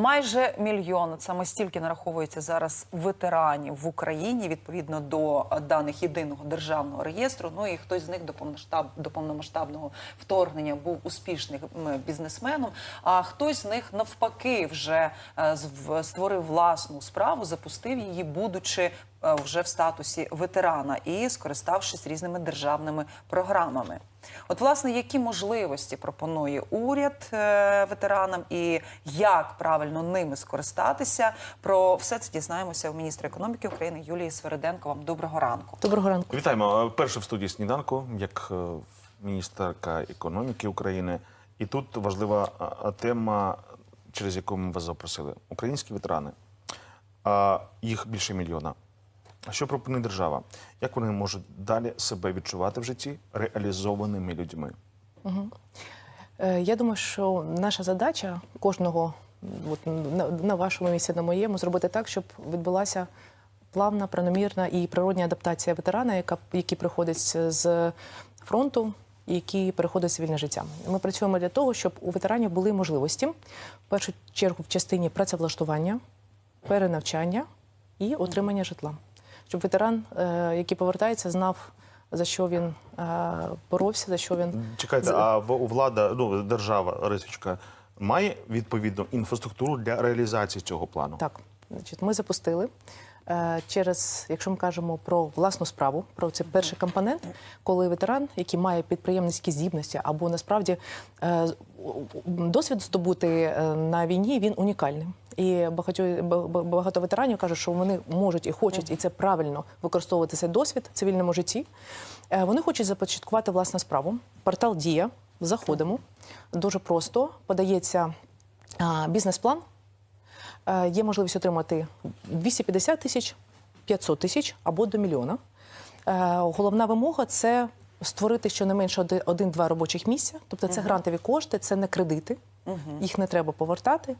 Майже мільйон саме стільки нараховується зараз ветеранів в Україні відповідно до даних єдиного державного реєстру. Ну і хтось з них до повноштаб до повномасштабного вторгнення був успішним бізнесменом. А хтось з них навпаки вже е, створив власну справу, запустив її, будучи вже в статусі ветерана і скориставшись різними державними програмами. От, власне, які можливості пропонує уряд е, ветеранам і як правильно ними скористатися? Про все це дізнаємося у міністра економіки України Юлії Свериденко. Вам доброго ранку. Доброго ранку. Вітаємо. Е, Перше в студії сніданку, як е, міністерка економіки України. І тут важлива тема, через яку ми вас запросили: українські ветерани. А, Їх більше мільйона. А що пропонує держава? Як вони можуть далі себе відчувати в житті реалізованими людьми? Е, Я думаю, що наша задача кожного от, на, вашому місці, на моєму, зробити так, щоб відбулася плавна, планомірна і природня адаптація ветерана, яка який приходить з фронту. Які переходять цивільне життя. Ми працюємо для того, щоб у ветеранів були можливості в першу чергу в частині працевлаштування, перенавчання і отримання житла. Щоб ветеран, е, який повертається, знав за що він е, боровся, за що він Чекайте, а влада, ну держава, Рисочка, має відповідну інфраструктуру для реалізації цього плану? Так, значить, ми запустили через, якщо ми кажемо про власну справу, про це перший компонент, коли ветеран, який має підприємницькі здібності, або насправді е, досвід здобути е, на війні, він унікальний. І багато, ба- ба- багато ветеранів кажуть, що вони можуть і хочуть, і це правильно використовувати цей досвід в цивільному житті. Е, Вони хочуть започаткувати власну справу. Портал Дія. Заходимо. Дуже просто подається бізнес-план. Е, Є можливість отримати 250 тисяч, 500 тисяч або до мільйона. Е, Головна вимога це створити щонайменше один-два робочих місця. Тобто це грантові кошти, це не кредити, їх не треба повертати.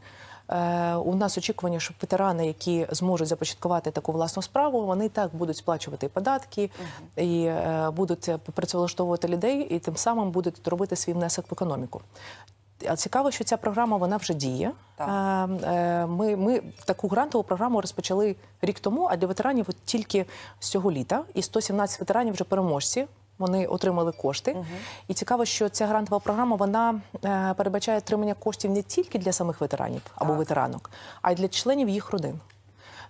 Е, У нас очікування, що ветерани, які зможуть започаткувати таку власну справу, вони і так будуть сплачувати податки і е, будуть е, працевлаштовувати людей, і тим самим будуть робити свій внесок в економіку. А цікаво, що ця програма вона вже діє. Так. Е, Ми, ми таку грантову програму розпочали рік тому, а для ветеранів от тільки з цього літа. І 117 ветеранів вже переможці. Вони отримали кошти. І цікаво, що ця грантова програма вона е, передбачає отримання коштів не тільки для самих ветеранів або Так. ветеранок, а й для членів їх родин.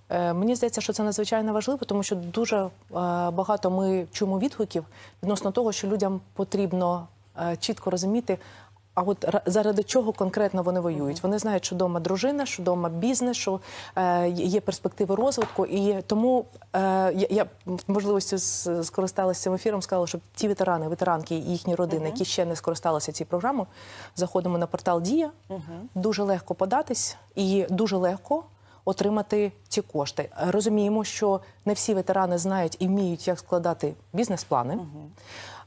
Е, Мені здається, що це надзвичайно важливо, тому що дуже багато ми чуємо відгуків відносно того, що людям потрібно чітко розуміти. А от ра- заради чого конкретно вони воюють? Вони знають, що вдома дружина, що вдома бізнес, що е, є перспективи розвитку. І тому е, я, можливості скористалася цим ефіром, сказала, щоб ті ветерани, ветеранки і їхні родини, які ще не скористалися цією програмою, заходимо на портал Дія. Дуже легко податись і дуже легко отримати ці кошти. Розуміємо, що не всі ветерани знають і вміють, як складати бізнес-плани.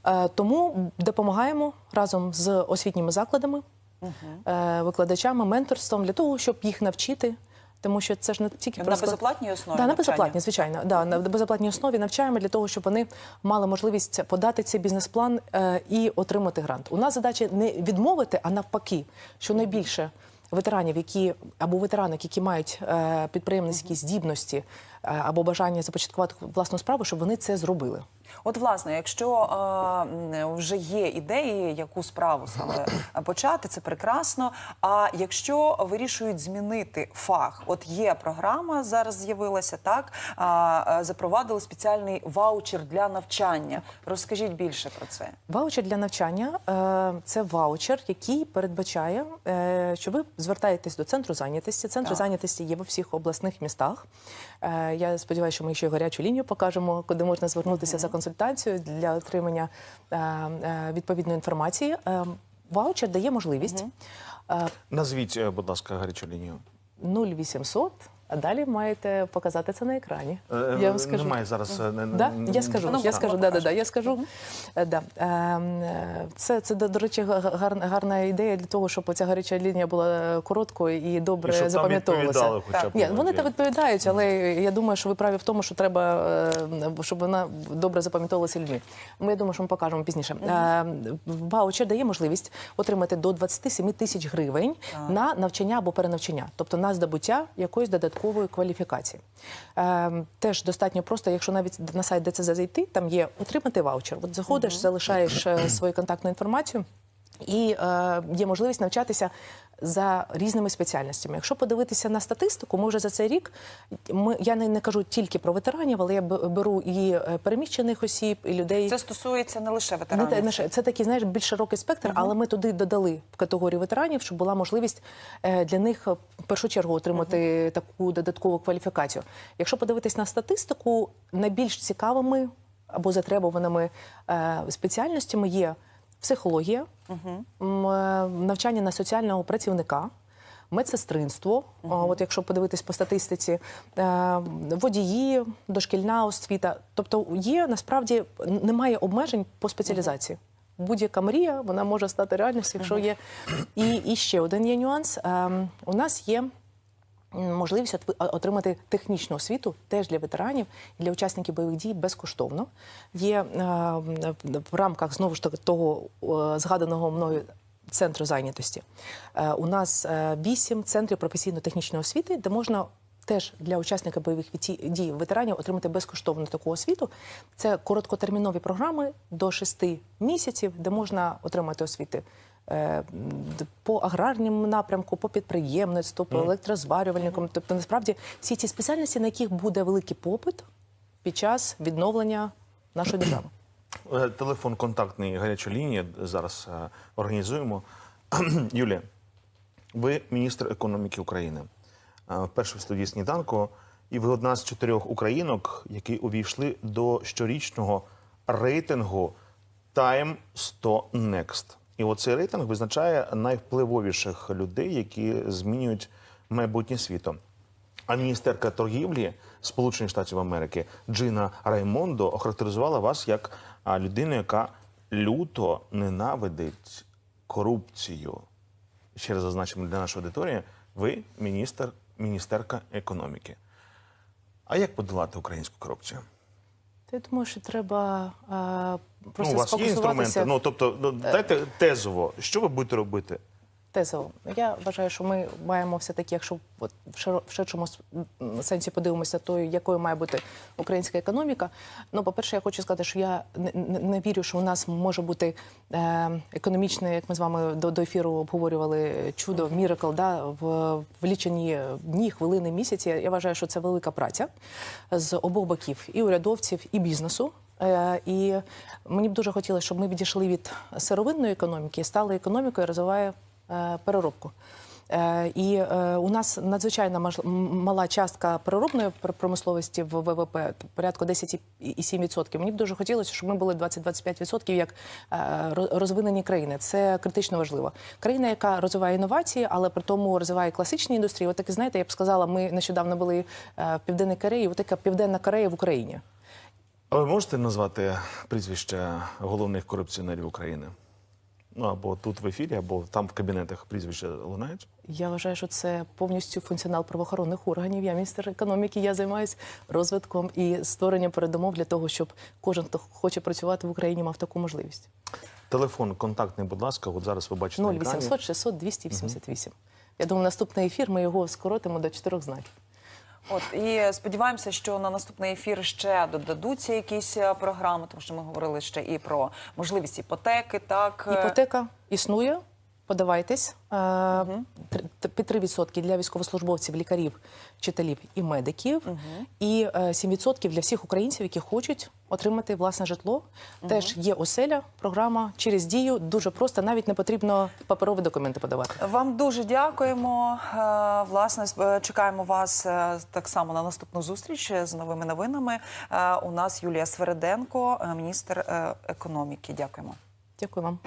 Е, Тому допомагаємо разом з освітніми закладами, е, викладачами, менторством для того, щоб їх навчити. Тому що це ж не тільки На про склад- безоплатній основі Да, на безоплатній, звичайно. Да, на безоплатній основі навчаємо для того, щоб вони мали можливість подати цей бізнес-план е, і отримати грант. У нас задача не відмовити, а навпаки, що найбільше ветеранів, які або ветеранок, які мають е, підприємницькі здібності е, або бажання започаткувати власну справу, щоб вони це зробили. От, власне, якщо е, вже є ідеї, яку справу саме почати, це прекрасно. А якщо вирішують змінити фах, от є програма зараз з'явилася, так е, запровадили спеціальний ваучер для навчання. Розкажіть більше про це. Ваучер для навчання е, це ваучер, який передбачає, е, що ви звертаєтесь до центру зайнятості. Центр Так. зайнятості є в усіх обласних містах. Е, Я сподіваюся, що ми ще й гарячу лінію покажемо, куди можна звернутися за консультацією для отримання е, е, відповідної інформації. Е, Ваучер дає можливість Назвіть, будь ласка, гарячу лінію. 0800 А далі маєте показати це на екрані. Е, Я вам скажу. Немає зараз. е, не- Да? не- Я скажу, Ну, я ну, скажу, да, да, да, я скажу. Е, Да. Е, е, Це, це, до речі, га- гарна, гарна ідея для того, щоб ця гаряча лінія була короткою і І добре щоб запам'ятовувалася. хоча б. Ні, вони так відповідають, але я думаю, що ви праві в тому, що треба, е, щоб вона добре запам'ятовувалася людьми. Ми я думаю, що ми покажемо пізніше. Е, Ваучер дає можливість отримати до 27 тисяч гривень на навчання або перенавчання, тобто на здобуття якоїсь додаткової кваліфікації. Е, Теж достатньо просто, якщо навіть на сайт ДЦЗ зайти, там є отримати ваучер. От заходиш, залишаєш е, свою контактну інформацію. І е, є можливість навчатися за різними спеціальностями. Якщо подивитися на статистику, ми вже за цей рік ми я не, не кажу тільки про ветеранів, але я беру і е, переміщених осіб, і людей. Це стосується не лише ветеранів. те- не це такий, знаєш, більш широкий спектр, але ми туди додали в категорію ветеранів, щоб була можливість е, для них е, в першу чергу отримати таку додаткову кваліфікацію. Якщо подивитись на статистику, найбільш цікавими або затребуваними спеціальностями є психологія, е, навчання на соціального працівника. Медсестринство, а, от якщо подивитись по статистиці, е, водії, дошкільна освіта. Тобто є насправді немає обмежень по спеціалізації. Будь-яка мрія вона може стати реальністю, якщо є. І, і ще один є нюанс. Ем, У нас є можливість отримати технічну освіту теж для ветеранів і для учасників бойових дій безкоштовно. Є е, в рамках знову ж таки того згаданого мною. Центру зайнятості Е, у нас е, вісім центрів професійно-технічної освіти, де можна теж для учасників бойових дій ветеранів отримати безкоштовну таку освіту. Це короткотермінові програми до шести місяців, де можна отримати освіти по аграрному напрямку, по підприємництву, по електрозварювальникам. Тобто, насправді, всі ці спеціальності, на яких буде великий попит під час відновлення нашої держави. Е, Телефон контактний гаряча лінія зараз е, організуємо. Юлія, ви міністр економіки України. Е, Вперше в студії сніданку, і ви одна з чотирьох українок, які увійшли до щорічного рейтингу Time 100 Next. І оцей рейтинг визначає найвпливовіших людей, які змінюють майбутнє світу. А міністерка торгівлі Сполучених Штатів Америки Джина Раймондо охарактеризувала вас як людину, яка люто ненавидить корупцію. Ще раз зазначимо для нашої аудиторії, ви міністр, міністерка економіки. А як подолати українську корупцію? Я думаю, що треба е, просто ну, у вас є інструменти. Ну тобто, ну, дайте тезово, що ви будете робити? Тезово. Я вважаю, що ми маємо все-таки, якщо от в ширшому сенсі подивимося, то якою має бути українська економіка. Ну, по-перше, я хочу сказати, що я не, не, вірю, що у нас може бути е, економічне, як ми з вами до, до ефіру обговорювали чудо, міракл, да, в, в лічені дні, хвилини, місяці. Я вважаю, що це велика праця з обох боків і урядовців, і бізнесу. Е, І мені б дуже хотілося, щоб ми відійшли від сировинної економіки і стали економікою, розвиває переробку. Е, І е, у нас надзвичайно мала частка переробної пр- промисловості в ВВП, порядку 10,7%. Мені б дуже хотілося, щоб ми були 20-25% як е, розвинені країни. Це критично важливо. Країна, яка розвиває інновації, але при тому розвиває класичні індустрії. От таки, знаєте, я б сказала, ми нещодавно були е, в Південній Кореї, от така Південна Корея в Україні. А ви можете назвати прізвища головних корупціонерів України? Ну або тут в ефірі, або там в кабінетах прізвища лунають? Я вважаю, що це повністю функціонал правоохоронних органів. Я міністр економіки. Я займаюся розвитком і створенням передумов для того, щоб кожен, хто хоче працювати в Україні, мав таку можливість. Телефон контактний, будь ласка, от зараз ви бачите. на екрані. 0800 600 288. Я думаю, наступний ефір ми його скоротимо до чотирьох знаків. От і сподіваємося, що на наступний ефір ще додадуться якісь е, програми, тому що ми говорили ще і про можливість іпотеки. Так е, Іпотека існує. Подавайтесь Е, Три- під 3% для військовослужбовців, лікарів, вчителів і медиків, і е, 7% для всіх українців, які хочуть отримати власне житло. Теж є оселя, програма через дію. Дуже просто, навіть не потрібно паперові документи подавати. Вам дуже дякуємо. Е, Власне, сп- чекаємо вас е, так само на наступну зустріч з новими новинами. Е, У нас Юлія Свериденко, е, міністр е, економіки. Дякуємо. Дякую вам.